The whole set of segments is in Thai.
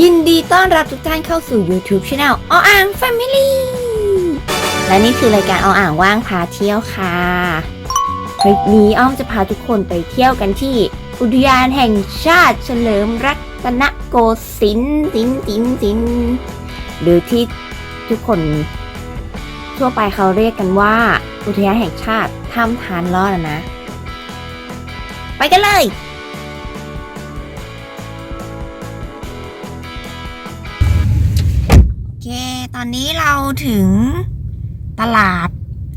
ยินดีต้อนรับทุกท่านเข้าสู่ YouTube Channel ออ่าง Family และนี่คือรายการออ่างว่างพาเที่ยวค่ะ คลิปนี้อ้อมจะพาทุกคนไปเที่ยวกันที่ อุทยานแห่งชาติเฉลิมรัตนโกสินทร์สินสินสินหรือที่ทุกคนทั่วไปเขาเรียกกันว่า อุทยานแห่งชาติถ้ำทานลอดอนะ ไปกันเลย ตอนนี้เราถึงตลาด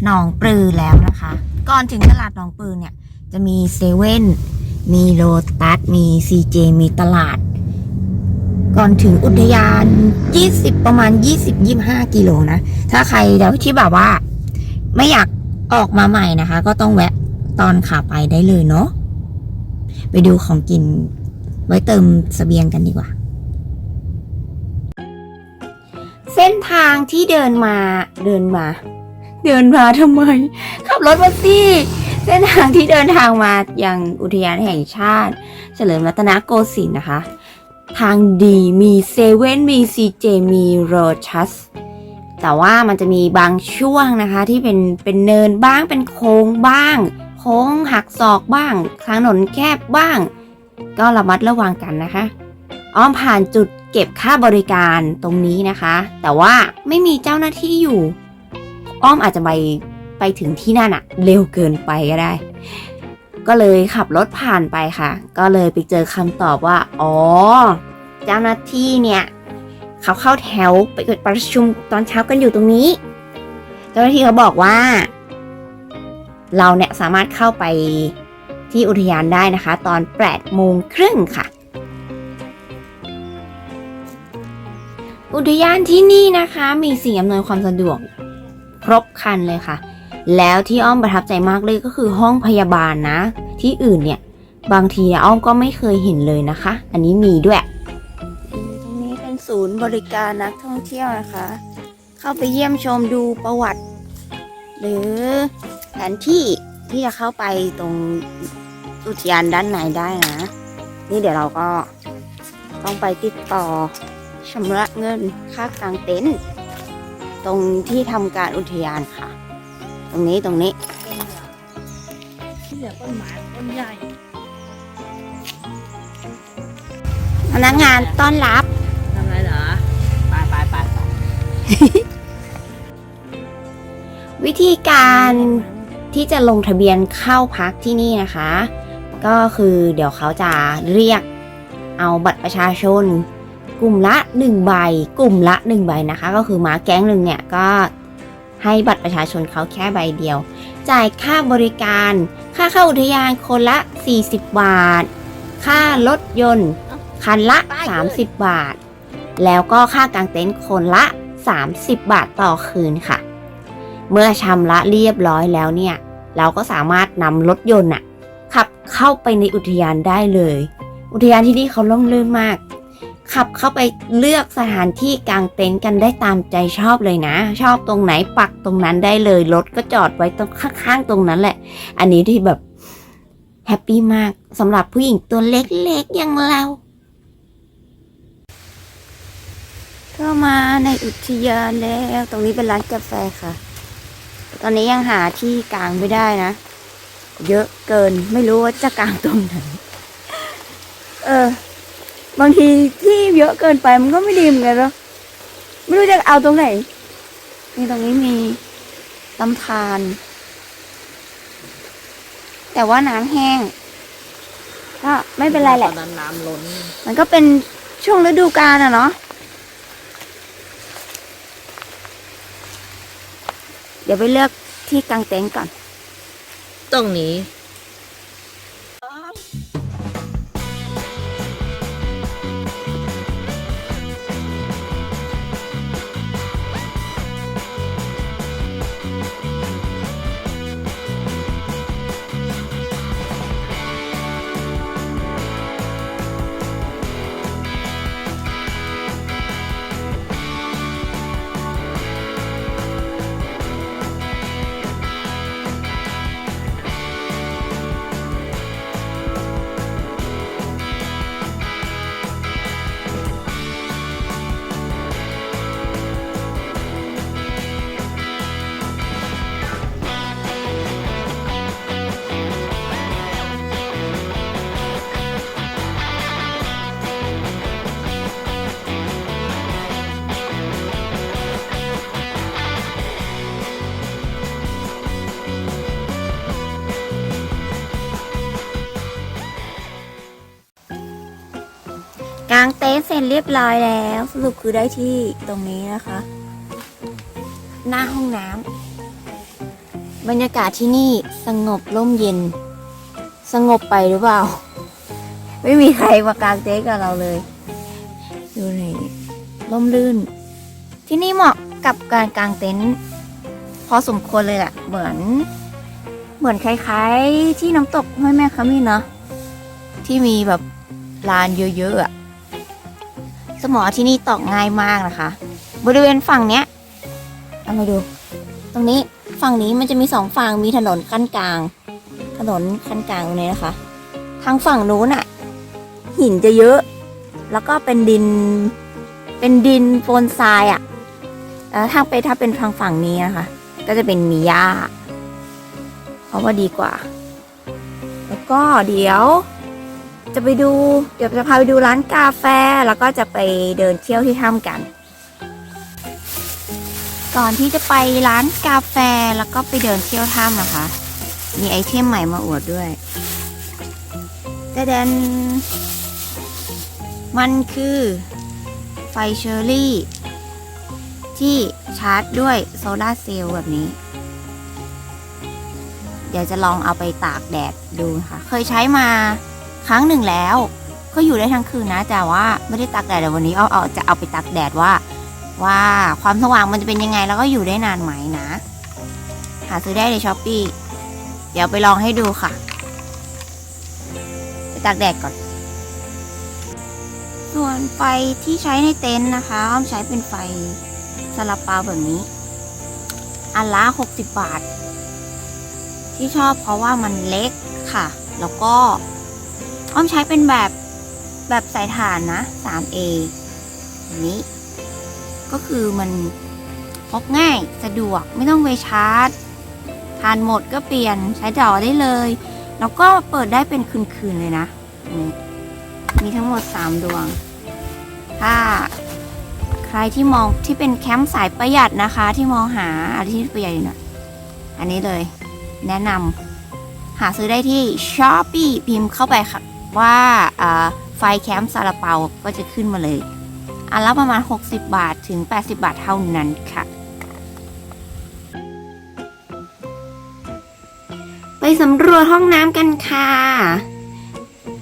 หนองปลือแล้วนะคะ ก่อนถึงตลาดหนองปลือเนี่ย จะมีเซเว่น มีโลตัส มีซีเจ มีตลาด ก่อนถึงอุทยาน 20 ประมาณ 20-25 กิโลนะ ถ้าใครเดี๋ยวที่แบบว่า ไม่อยากออกมาใหม่นะคะ ก็ต้องแวะตอนขาไปได้เลยเนาะ ไปดูของกินไว้เติมเสบียงกันดีกว่าางที่เดินมาเดินมา เดินมาทำไม ขับรถมาสิเส้นทางที่เดินทางมายังอุทยานแห่งชาติ เฉลิมรัตนโกสินทร์นะคะ ทางดีมีเซเว่นมีซีเจมีโรชัสแต่ว่ามันจะมีบางช่วงนะคะที่เป็นเป็นเนินบ้างเป็นโค้งบ้าง โค้งหักศอกบ้างถนนแคบบ้าง ก็ระมัดระวังกันนะคะ อ้อมผ่านจุด เก็บค่าบริการตรงนี้นะคะ แต่ว่าไม่มีเจ้าหน้าที่อยู่ อ้อมอาจจะไปไปถึงที่นั่นอะเร็วเกินไปก็ได้ ก็เลยขับรถผ่านไปค่ะ ก็เลยไปเจอคำตอบว่า อ๋อ เจ้าหน้าที่เนี่ยเขาเข้าแถวไปประชุมตอนเช้ากันอยู่ตรงนี้ เจ้าหน้าที่เขาบอกว่า เราเนี่ยสามารถเข้าไปที่อุทยานได้นะคะ ตอน8โมงครึ่งค่ะ อุทยานที่นี่นะคะ มีสิ่งอำนวยความสะดวกครบครันเลยค่ะ แล้วที่อ้อมประทับใจมากเลยก็คือห้องพยาบาลนะ ที่อื่นเนี่ยบางทีอ้อมก็ไม่เคยเห็นเลยนะคะ อันนี้มีด้วย ตรงนี้เป็นศูนย์บริการนักท่องเที่ยวนะคะ เข้าไปเยี่ยมชมดูประวัติ หรือแผนที่ที่จะเข้าไปตรงอุทยานด้านในได้นะ นี่เดี๋ยวเราก็ต้องไปติดต่อ ชำระเงินค่ากางเต็นท์ตรงที่ทำการอุทยานค่ะ ตรงนี้ตรงนี้ที่เหลือต้นไม้ต้นใหญ่พนักงานต้อนรับทำไรเหรอไปไปไปไปวิธีการที่จะลงทะเบียนเข้าพักที่นี่นะคะ ก็คือเดี๋ยวเขาจะเรียกเอาบัตรประชาชน กลุ่มละ 1 ใบ กลุ่มละ 1 ใบนะคะ ก็คือมาแก๊งหนึ่งเนี่ยก็ให้บัตรประชาชนเขาแค่ใบเดียว จ่ายค่าบริการ ค่าเข้าอุทยานคนละ 40 บาท ค่ารถยนต์ คันละ 30 บาท แล้วก็ค่ากางเต็นท์คนละ 30 บาทต่อคืนค่ะ เมื่อชำระเรียบร้อยแล้วเนี่ย เราก็สามารถนำรถยนต์อะขับเข้าไปในอุทยานได้เลย อุทยานที่นี่เขาล่มลื่นมาก ขับเข้าไปเลือกสถานที่กางเต็นท์กันได้ตามใจชอบเลยนะ ชอบตรงไหนปักตรงนั้นได้เลยรถก็จอดไว้ตรงข้างๆตรงนั้นแหละ อันนี้ที่แบบแฮปปี้มากสำหรับผู้หญิงตัวเล็กๆอย่างเราก็มาในอุทยานแล้ว ตรงนี้เป็นร้านกาแฟค่ะ ตอนนี้ยังหาที่กลางไม่ได้นะ เยอะเกินไม่รู้ว่าจะกลางตรงไหน เออ บางทีที่เยอะเกินไปมันก็ไม่ดีเหมือนกันเนาะไม่รู้จะเอาตรงไหนนี่ตรงนี้มีลำธารแต่ว่าน้ำแห้ง ก็ไม่เป็นไรแหละตอนนั้นน้ำล้น มันก็เป็นช่วงฤดูกาลอะเนาะเดี๋ยวไปเลือกที่กางเต็นท์ก่อน ตรงนี้ เต็นเสร็จเรียบร้อยแล้ว สรุปคือได้ที่ตรงนี้นะคะ หน้าห้องน้ำบรรยากาศที่นี่สงบร่มเย็น สงบไปหรือเปล่า ไม่มีใครมากางเต็นท์กับเราเลย ดูหน่อยร่มรื่น ที่นี่เหมาะกับการกางเต็นท์พอสมควรเลยแหละเหมือน เหมือนคล้ายๆ ที่น้ำตกห้วยแม่ขมิ้นเนาะที่มีแบบลานเยอะๆอะ สมอที่นี่ตอกง่ายมากนะคะ บริเวณฝั่งเนี้ยเอามาดู ตรงนี้ฝั่งนี้มันจะมีสองฝั่งมีถนนขั้นกลาง ถนนขั้นกลางตรงนี้นะคะ ทางฝั่งนู้นอะหินจะเยอะ แล้วก็เป็นดิน เป็นดินโปนทรายอะแล้วทางไปถ้าเป็นทางฝั่งนี้นะคะ ก็จะเป็นมีหญ้าเพราะว่าดีกว่า แล้วก็เดี๋ยว จะไปดูเดี๋ยวจะพาไปดูร้านกาแฟแล้วก็จะไปเดินเที่ยวที่ถ้ำกัน ก่อนที่จะไปร้านกาแฟแล้วก็ไปเดินเที่ยวถ้ำนะคะ มีไอเทมใหม่มาอวดด้วยแต่เดนมันคือไฟเชอร์รี่ ที่ชาร์จด้วยโซลาเซลล์แบบนี้ เดี๋ยวจะลองเอาไปตากแดดดูนะคะเคยใช้มา ครั้งหนึ่งแล้ว ก็อยู่ได้ทั้งคืนนะแต่ว่าไม่ได้ตากแดดแต่วันนี้เอาเอาจะเอาไปตากแดดว่า ว่าความสว่างมันจะเป็นยังไงแล้วก็อยู่ได้นานไหมนะ หาซื้อได้ในช้อปปี้เดี๋ยวไปลองให้ดูค่ะ ไปตากแดดก่อน ส่วนไฟที่ใช้ในเต็นท์นะคะอ้อมใช้เป็นไฟซาลาเปาแบบนี้ อันละ60 บาท ที่ชอบเพราะว่ามันเล็กค่ะ แล้วก็ อ้อมใช้เป็นแบบแบบสายถ่านนะ 3A อันนี้ ก็คือมันพกง่ายสะดวกไม่ต้องไปชาร์จ ทานหมดก็เปลี่ยนใช้จ่อได้เลย แล้วก็เปิดได้เป็นคืนๆเลยนะนี่มีทั้งหมด 3 ดวง ถ้าใครที่มองที่เป็นแคมป์สายประหยัดนะคะ ที่มองหาอะไรที่ประหยัดอยู่นะอันนี้เลย แนะนำหาซื้อได้ที่ s h อ p e e พิมพ์เข้าไปค่ะ ว่าไฟแคมป์ซาลาเปาก็จะขึ้นมาเลย อันละประมาณ 60 บาทถึง 80 บาทเท่านั้นค่ะ ไปสำรวจห้องน้ำกันค่ะ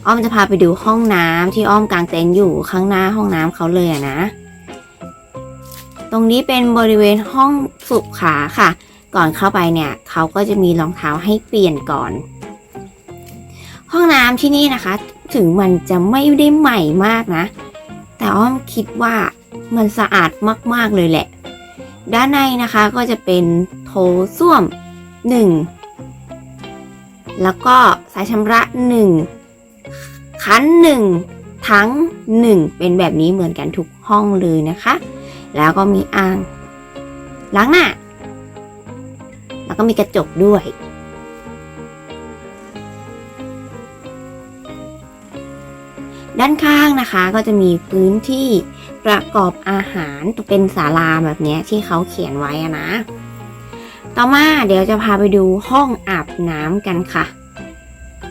อ้อมจะพาไปดูห้องน้ำที่อ้อมกางเต็นท์อยู่ข้างหน้าห้องน้ำเขาเลยนะ ตรงนี้เป็นบริเวณห้องสุขาค่ะ ก่อนเข้าไปเนี่ยเขาก็จะมีรองเท้าให้เปลี่ยนก่อน ห้องน้ำที่นี่นะคะ ถึงมันจะไม่ได้ใหม่มากนะ แต่อ้อมคิดว่ามันสะอาดมาก ๆ เลยแหละ ด้านในนะคะก็จะเป็นโถส้วม 1 แล้วก็สายชำระ 1 คัน1 ทั้ง 1 เป็นแบบนี้เหมือนกันทุกห้องเลยนะคะ แล้วก็มีอ่างล้างหน้า แล้วก็มีกระจกด้วย ด้านข้างนะคะก็จะมีพื้นที่ประกอบอาหารเป็นศาลาแบบนี้ที่เขาเขียนไว้นะ ต่อมาเดี๋ยวจะพาไปดูห้องอาบน้ำกันค่ะ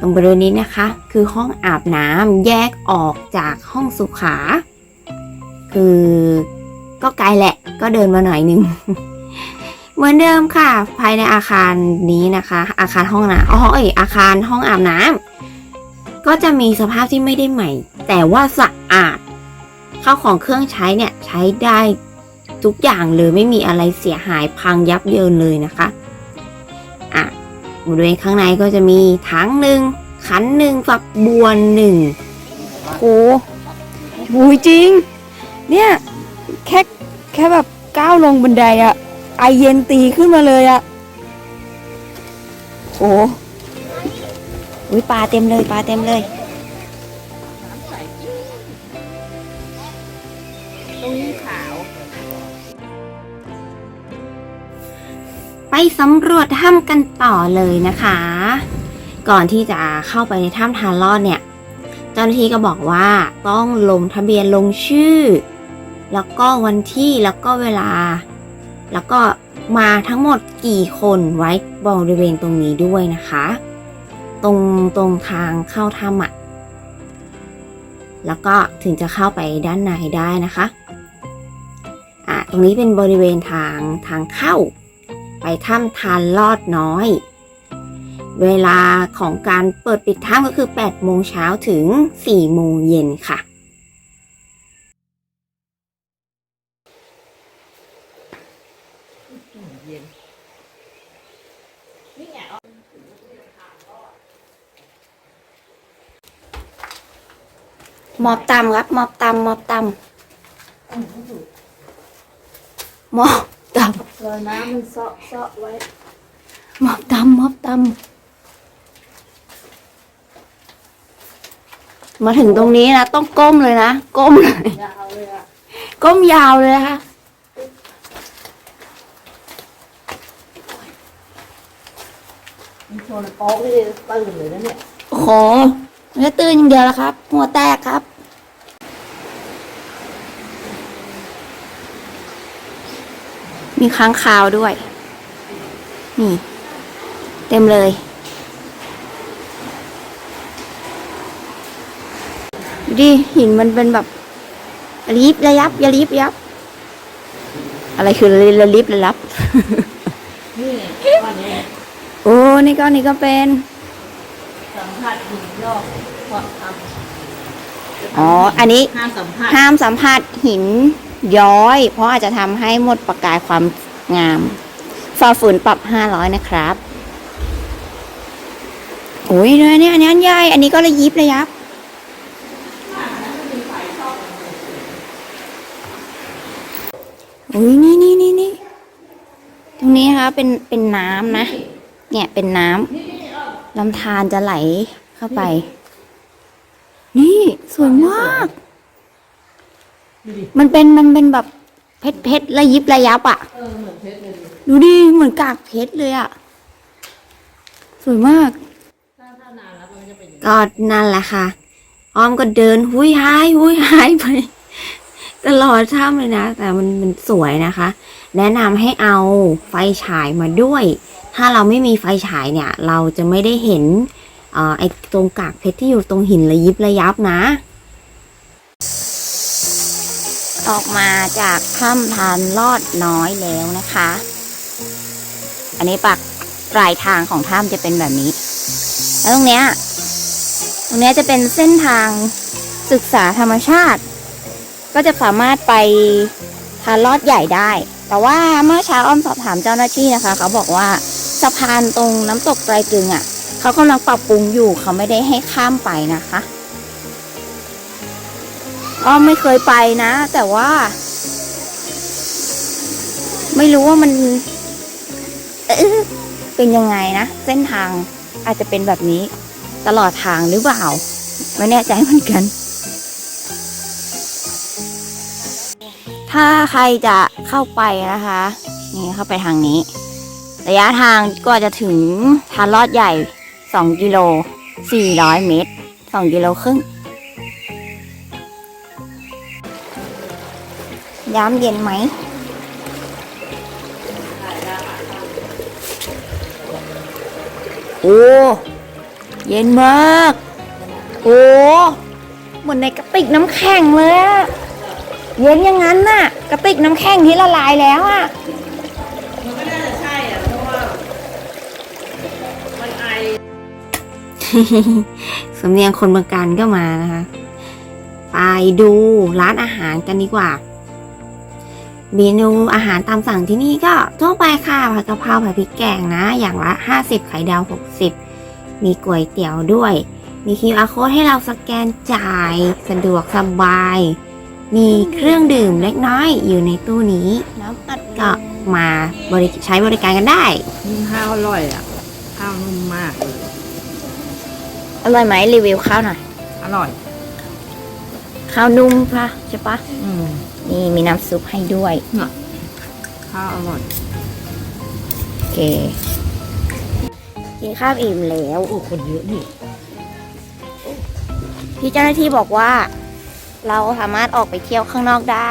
ตรงบริเวณนี้นะคะ คือห้องอาบน้ำแยกออกจากห้องสุขา คือก็ไกลแหละก็เดินมาหน่อยนึงเหมือนเดิมค่ะ ภายในอาคารนี้นะคะ อาคารห้องน้ำอ๋อเอยอาคารห้องอาบน้ำก็จะมีสภาพที่ไม่ได้ใหม่ แต่ว่าสะอาดข้าวของเครื่องใช้เนี่ยใช้ได้ทุกอย่างเลยไม่มีอะไรเสียหายพังยับเยินเลยนะคะอะบริเวณข้างในก็จะมีถังหนึ่งขันหนึ่งฝักบัวหนึ่งโอ้โหจริง เนี่ยแค่แค่แบบก้าวลงบันไดอะไอเย็นตีขึ้นมาเลยอะโอ้อุ้ยปลาเต็มเลยปลาเต็มเลย สำรวจถ้ำกันต่อเลยนะคะ ก่อนที่จะเข้าไปในถ้ำทานลอดเนี่ย เจ้าหน้าที่ก็บอกว่าต้องลงทะเบียนลงชื่อ แล้วก็วันที่แล้วก็เวลา แล้วก็มาทั้งหมดกี่คนไว้บริเวณตรงนี้ด้วยนะคะ ตรงตรงทางเข้าถ้ำอะแล้วก็ถึงจะเข้าไปด้านในได้นะคะ อะตรงนี้เป็นบริเวณทางทางเข้า ไปถ้ำทานลอดน้อย เวลาของการเปิดปิดถ้ำก็คือ 8 โมงเช้าถึง 4 โมงเย็นค่ะเย็นนี่ไงมอบตำครับหมอบตำมอบตำมอบ ตรอยน้ำมันเซาะเซาะไว้ำมอบตำมอบตำมาถึงตรงนี้นะต้องก้มเลยนะ ก้มเลยยาวเลยอะก้มยาวเลยนะคะมันชนโป๊กนี่ตื่นเลยนะเนี่ย โอ้โหไม่ได้ตื่นอย่างเดียวแล้วครับ หัวแตกครับ มีค้างคาวด้วย นี่ เต็มเลยดูดิหินมันเป็นแบบระยิบระยับระยิบระยับ อะไรคือระลิบระลับนี่ไงวันนี้โอ้ นี่ก็นี่ก็เป็นสัมผัสหินยอกพอทอ๋อ อันนี้ำห้ามสัมผัสห้ามสัมผัสหิน ย้อย เพราะอาจจะทำให้หมดประกายความงามฝ่าฝืนปรับ 500 นะครับโอ้ยเนี่ยนี่อันนี้อันใหญ่อันนี้ก็ระยิบระยับโอ้ยนี่นี่นี่นี่ตรงนี้นะคะเป็นเป็นน้ำนะ เนี่ยเป็นน้ำลำธารจะไหลเข้าไป นี่สวยมาก ดูดิมันเป็นมันเป็นแบบเพชรเพชรระยิบระยับอะ่ะ เออเหมือนเพชรเลยดิดูดิเหมือนกากเพชรเลยอะ่ะ สวยมาก ถ้าถ้านานแล้วมันจะเป็นอย่างนี้ก็นั่นแหละค่ะอ้อมก็เดินหุยหายหุยหายไป ตลอดถ้ำเลยนะ แต่มันมันสวยนะคะ แนะนำให้เอาไฟฉายมาด้วย ถ้าเราไม่มีไฟฉายเนี่ย เราจะไม่ได้เห็นเอ่อไอ้ตรงกากเพชรที่อยู่ตรงหินระยิบระยับนะ ออกมาจากถ้ำทานลอดน้อยแล้วนะคะ อันนี้ปากปลายทางของถ้ำจะเป็นแบบนี้ แล้วตรงเนี้ย ตรงเนี้ยจะเป็นเส้นทางศึกษาธรรมชาติ ก็จะสามารถไปทานลอดใหญ่ได้ แต่ว่าเมื่อเช้าอ้อมสอบถามเจ้าหน้าที่นะคะ เขาบอกว่าสะพานตรงน้ำตกไตรตึงอะ เขากำลังปรับปรุงอยู่ เขาไม่ได้ให้ข้ามไปนะคะ อ้อมไม่เคยไปนะ แต่ว่า ไม่รู้ว่ามันเอ๊ะเป็นยังไงนะ เส้นทางอาจจะเป็นแบบนี้ ตลอดทางหรือเปล่า ไม่แน่ใจเหมือนกัน ถ้าใครจะเข้าไปนะคะ นี่เข้าไปทางนี้ ระยะทางก็จะถึงทานลอดใหญ่ 2 กิโล 400 เมตร 2 กิโลครึ่ง ย้ำเย็นไหม โอ้ เย็นมาก โอ้ เหมือนในกระติกน้ำแข็งเลยอะเย็นอย่างนั้นน่ะ กระติกน้ำแข็งที่ละลายแล้วอะมันไม่น่าจะใช่อะเพราะว่ามันไอสำเนียงคนเมืองการก็มานะคะ ไปดูร้านอาหารกันดีกว่า เมนูอาหารตามสั่งที่นี่ก็ทั่วไปค่ะผัดกะเพราผัดพริกแกงนะ อย่างละ 50 ไข่ดาว 60 มีก๋วยเตี๋ยวด้วย มี QR code ให้เราสแกนจ่าย สะดวกสบาย มีเครื่องดื่มเล็กน้อยอยู่ในตู้นี้ น้ำอัดก็มาบริใช้บริการกันได้ ข้าวอร่อยอะ ข้าวนุ่มมากเลยอร่อยไหมรีวิวข้าวหน่อย อร่อย ข้าวนุ่มปะใช่ปะอืม นี่มีน้ำซุปให้ด้วยข้าวอร่อยโอเคกินข้าวอิ่มแล้วโอ้คนเยอะนี่พี่เจ้าหน้าที่บอกว่า เราสามารถออกไปเที่ยวข้างนอกได้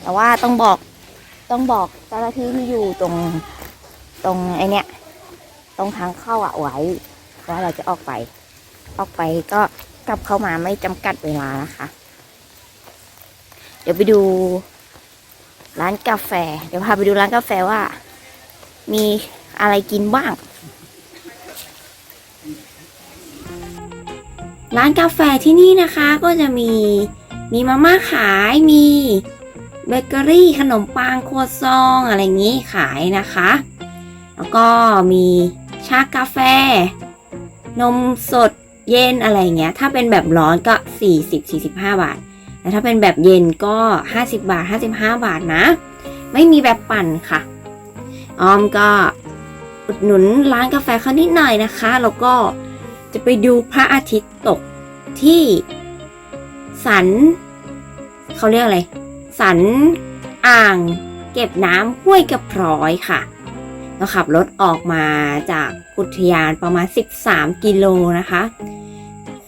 แต่ว่าต้องบอกต้องบอกเจ้าหน้าที่ที่อยู่ตรงตรงไอเนี้ยตรงทางเข้าอะไว้ว่าเราจะออกไป ออกไปก็กลับเข้ามาไม่จำกัดเวลานะคะ เดี๋ยวไปดูร้านกาแฟ เดี๋ยวพาไปดูร้านกาแฟว่า มีอะไรกินบ้าง ร้านกาแฟที่นี่นะคะก็จะมี มีมาม่าขายมีเบเกอรี่ขนมปังครัวซองอะไรอย่างนี้ขายนะคะ แล้วก็มีชากาแฟ นมสดเย็นอะไรอย่างเงี้ย ถ้าเป็นแบบร้อนก็ 40 45 บาท แต่ถ้าเป็นแบบเย็นก็ 50 บาท 55 บาทนะ ไม่มีแบบปั่นค่ะ ออมก็อุดหนุนร้านกาแฟเขานิดหน่อยนะคะ แล้วก็จะไปดูพระอาทิตย์ตกที่สันเขาเรียกอะไร สันอ่างเก็บน้ำห้วยกระพร้อยค่ะ เราขับรถออกมาจากอุทยานประมาณ 13 กิโลนะคะ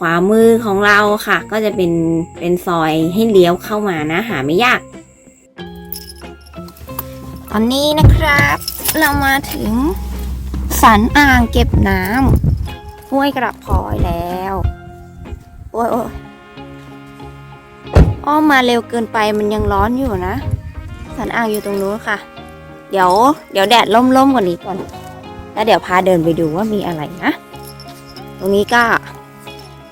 วามือของเราค่ะ ก็จะเป็นเป็นซอยให้เลี้ยวเข้ามานะ หาไม่ยาก ตอนนี้นะครับ เรามาถึงสันอ่างเก็บน้ำห้วยกระพร้อยแล้ว โอ้ยโอ้ยอ้อมมาเร็วเกินไปมันยังร้อนอยู่นะ สันอ่างอยู่ตรงนู้นค่ะ เดี๋ยว เดี๋ยวแดดล่มๆกว่านี้ก่อน แล้วเดี๋ยวพาเดินไปดูว่ามีอะไรนะ ตรงนี้ก็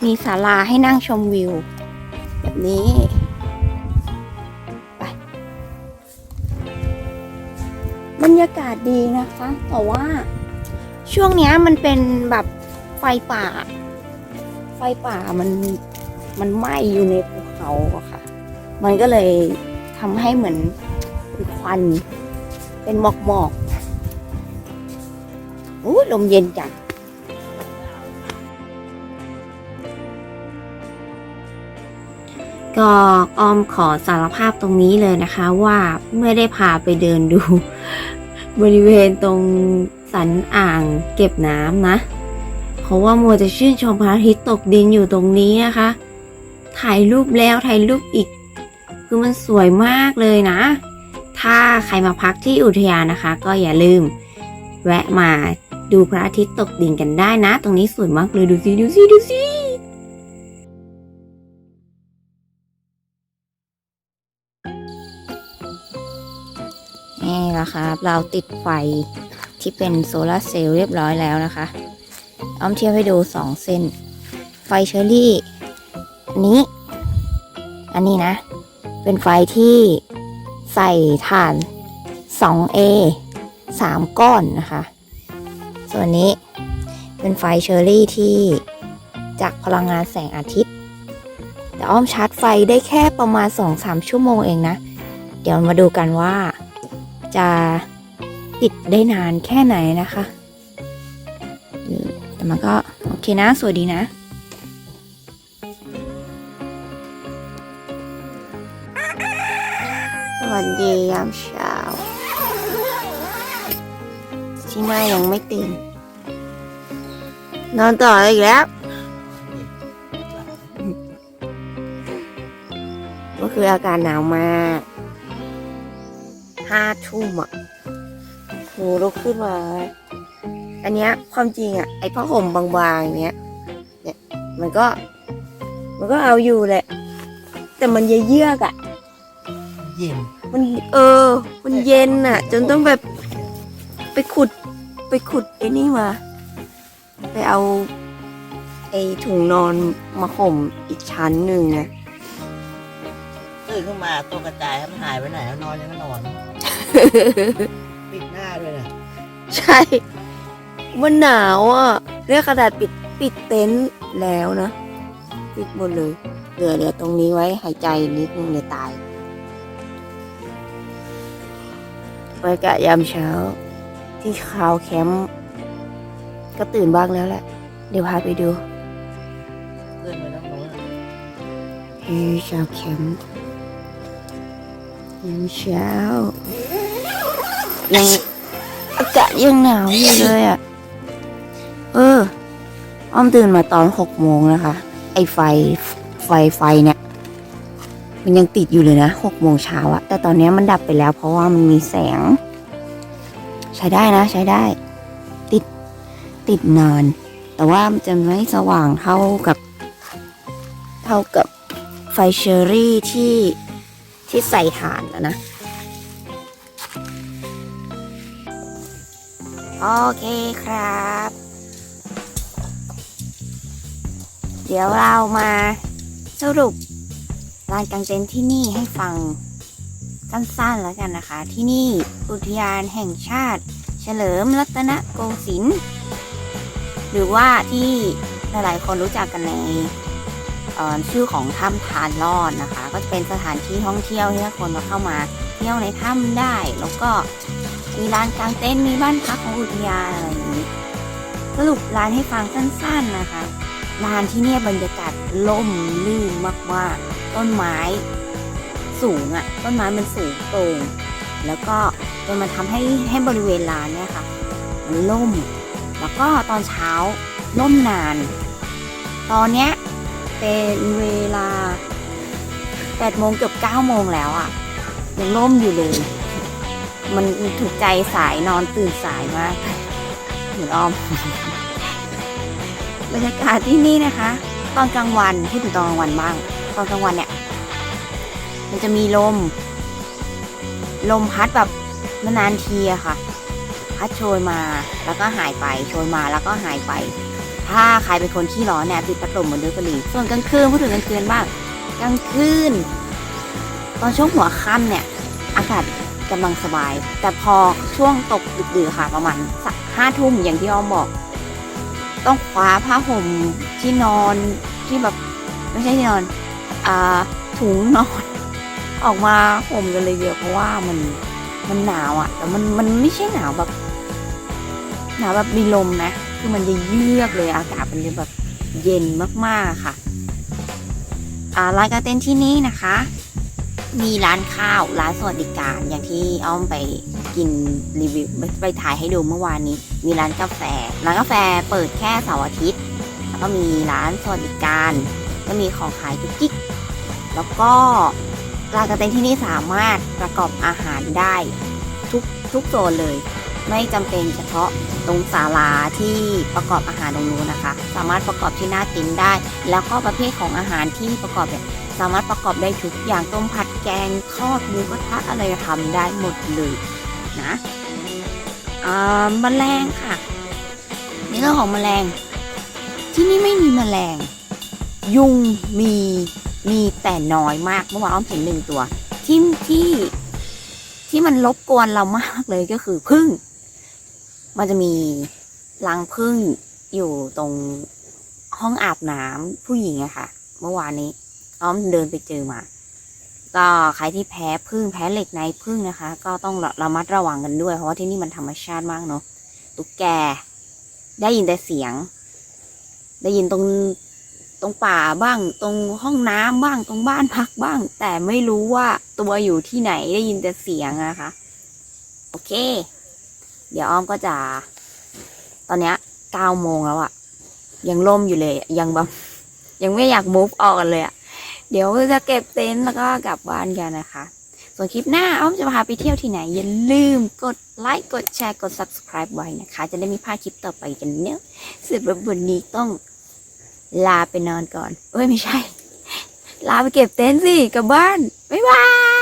มีศาลาให้นั่งชมวิว แบบนี้ไปบรรยากาศดีนะคะ แต่ว่าช่วงนี้มันเป็นแบบไฟป่า ไฟป่ามันมันไหม้อยู่ในภูเขาอะค่ะ มันก็เลยทำให้เหมือนเป็นควัน เป็นหมอกหมอกๆอู้ลมเย็นจัง ก็ออมขอสารภาพตรงนี้เลยนะคะ ว่าไม่ได้พาไปเดินดู บริเวณตรงสันอ่างเก็บน้ำนะ เพราะว่ามัวจะชื่นชมพระอาทิตย์ตกดินอยู่ตรงนี้นะคะ ถ่ายรูปแล้วถ่ายรูปอีก คือมันสวยมากเลยนะ ถ้าใครมาพักที่อุทยานนะคะ ก็อย่าลืม แวะมาดูพระอาทิตย์ตกดินกันได้นะ ตรงนี้สวยมากเลยดูสิดูสิดูสิ เราติดไฟที่เป็นโซลาร์เซลล์เรียบร้อยแล้วนะคะอ้อมเทียบให้ดูสองเส้น ไฟเชอรี่อันนี้ อันนี้นะ เป็นไฟที่ใส่ถ่าน 2A 3 ก้อนนะคะ ส่วนนี้เป็นไฟเชอรี่ที่จากพลังงานแสงอาทิตย์ แต่อ้อมชาร์จไฟได้แค่ประมาณ 2-3 ชั่วโมงเองนะ เดี๋ยวมาดูกันว่า จะติดได้นานแค่ไหนนะคะอืมแต่มันก็โอเคนะ สวยดีนะ สวัสดียามเช้าที่น่ายังไม่ตื่น นอนต่ออีกแล้วก็คืออากาศหนาวมาก ห้าทุ่มอะหนูลุกขึ้นมา อันเนี้ยความจริงอะ ไอ้ผ้าห่มบางๆเนี้ย เนี่ย มันก็ มันก็เอาอยู่แหละ แต่มันเยือกๆอะ เย็น มัน เออ มันเย็นอะ จนต้องแบบ ไปขุด ไปขุดไอ้นี่มา ไปเอา ไอ้ถุงนอนมาห่มอีกชั้นหนึ่งไงตื่นขึ้นมาตัวกระจายมันหายไปไหนแล้วนอนยังไม่นอน ปิดหน้าด้วยนะใช่ มันหนาวอะเรียกกระดาษปิดปิดเต็นท์แล้วนะ ปิดหมดเลย เหลือเหลือตรงนี้ไว้หายใจนิดนึงเดี๋ยวตายบรรยากาศยามเช้า ที่คาวแคมป์ก็ตื่นบ้างแล้วแหละ เดี๋ยวพาไปดูขึ้นไปแล้วโน้นที่ชาวแคมป์ยามเช้า ยังอากาศยังหนาวอยู่เลยอะ เออ อ้อมตื่นมาตอนหกโมงนะคะ ไอไฟไฟไฟเนี่ย มันยังติดอยู่เลยนะหกโมงเช้าอะแต่ตอนนี้มันดับไปแล้ว เพราะว่ามันมีแสง ใช้ได้นะใช้ได้ ติดติดนาน แต่ว่ามันจะไม่สว่างเท่ากับ เท่ากับไฟเชอรี่ที่ที่ใส่ถ่านแล้วนะ โอเคครับ เดี๋ยวเรามาสรุปลานกางเต็นท์ที่นี่ให้ฟังสั้นๆแล้วกันนะคะ ที่นี่อุทยานแห่งชาติ เฉลิมรัตนโกสินทร์หรือว่าที่หลายๆคนรู้จักกันในชื่อของถ้ำทานลอดนะคะ ก็จะเป็นสถานที่ท่องเที่ยวที่คนมาเข้ามาเที่ยวในถ้ำได้ แล้วก็ มีลานกลางเต็นท์มีบ้านพักของอุทยานอะไรอย่างนี้สรุปร้านให้ฟังสั้นๆนะคะลานที่เนี่ยบรรยากาศล่มลื่นมากๆ ต้นไม้ สูงอะ่ะ ต้นไม้มันสูงโปร่งแล้วก็จนมันทำให้ให้บริเวณลานเนี่ยค่ะมันล่ม แล้วก็ตอนเช้าล่มนาน ตอนเนี้ยเป็นเวลา8โมงเกือบ9โมงแล้วอะ่ะยังล่มอยู่เลย มันถูกใจสายนอนตื่นสายมากเหมือนอ้อม บรรยากาศที่นี่นะคะ ตอนกลางวันพูดถึงตอนกลางวันบ้าง ตอนกลางวันเนี่ย มันจะมีลม ลมพัดแบบนานๆทีอะค่ะ พัดโชยมาแล้วก็หายไปโชยมาแล้วก็หายไป ถ้าใครเป็นคนขี้ร้อนเนี่ยปิดพัดลมบนเรือกระหรี่ส่วนกลางคืนพูดถึงกลางคืนบ้างกลางคืน ตอนช่วงหัวค่ำเนี่ย อากาศ กำลังสบาย แต่พอช่วงตกดึกๆค่ะประมาณสักห้าทุ่มอย่างที่อ้อมบอก ต้องคว้าผ้าห่มที่นอนที่แบบไม่ใช่ที่นอนอ่าถุงนอน ออกมาห่มกันเลยเดียวเพราะว่ามันมันหนาวอะ่ะ แต่มันมันไม่ใช่หนาวแบบ หนาวแบบมีลมนะ คือมันจะเยือกเลยอากาศมันจะแบบเย็นมากๆค่ะ อ่ารานกางเต็นท์ที่นี่นะคะ มีร้านข้าวร้านสวัสดิการอย่างที่อ้อมไปกินรีวิวไปถ่ายให้ดูเมื่อวานนี้ มีร้านกาแฟ ร้านกาแฟเปิดแค่เสาร์อาทิตย์ แล้วก็มีร้านสวัสดิการ ก็มีของขายจุกจิกแล้วก็ร้านกางเต็นท์ที่นี่สามารถประกอบอาหารได้ทุกทุกโซนเลย ไม่จำเป็นเฉพาะตรงศาลาที่ประกอบอาหารตรงนู้นนะคะ สามารถประกอบที่หน้าเต็นได้ แล้วก็ประเภทของอาหารที่ประกอบเนี่ยสามารถประกอบได้ทุกอย่างต้มผัด แกงทอดหมูกระทะอะไรทำได้หมดเลยนะอ่าแมลงค่ะในเรื่องของแมลง ที่นี่ไม่มีแมลง ยุงมีมีแต่น้อยมากเมื่อวานอ้อมเห็นหนึ่งตัว ที่ที่ที่มันรบกวนเรามากเลยก็คือพึ่ง มันจะมีรังพึ่งอยู่ตรงห้องอาบน้ำผู้หญิงอะค่ะ เมื่อวานนี้อ้อมเดินไปเจอมา ก็ใครที่แพ้พึ่งแพ้เหล็กในพึ่งนะคะ ก็ต้องระระมัดระวังกันด้วย เพราะว่าที่นี่มันธรรมชาติมากเนาะตุ๊กแก ได้ยินแต่เสียง ได้ยินตรงตรงป่าบ้าง ตรงห้องน้ำบ้างตรงบ้านพักบ้าง แต่ไม่รู้ว่าตัวอยู่ที่ไหนได้ยินแต่เสียงนะคะ โอเค เดี๋ยวอ้อมก็จะ ตอนเนี้ยเก้าโมงแล้วอะยังล่มอยู่เลยยังแบบยังไม่อยาก move ออกกันเลยอะ เดี๋ยวจะเก็บเต็นท์แล้วก็กลับบ้านกันนะคะ ส่วนคลิปหน้าอ้อมจะพาไปเที่ยวที่ไหน อย่าลืมกดไลค์กดแชร์กด subscribe ไว้นะคะ จะได้มีพลาดคลิปต่อไปกันเนอะเสร็จแบบวันนี้ต้องลาไปนอนก่อน เอ้ยไม่ใช่ ลาไปเก็บเต็นท์สิกลับบ้าน บ๊ายบาย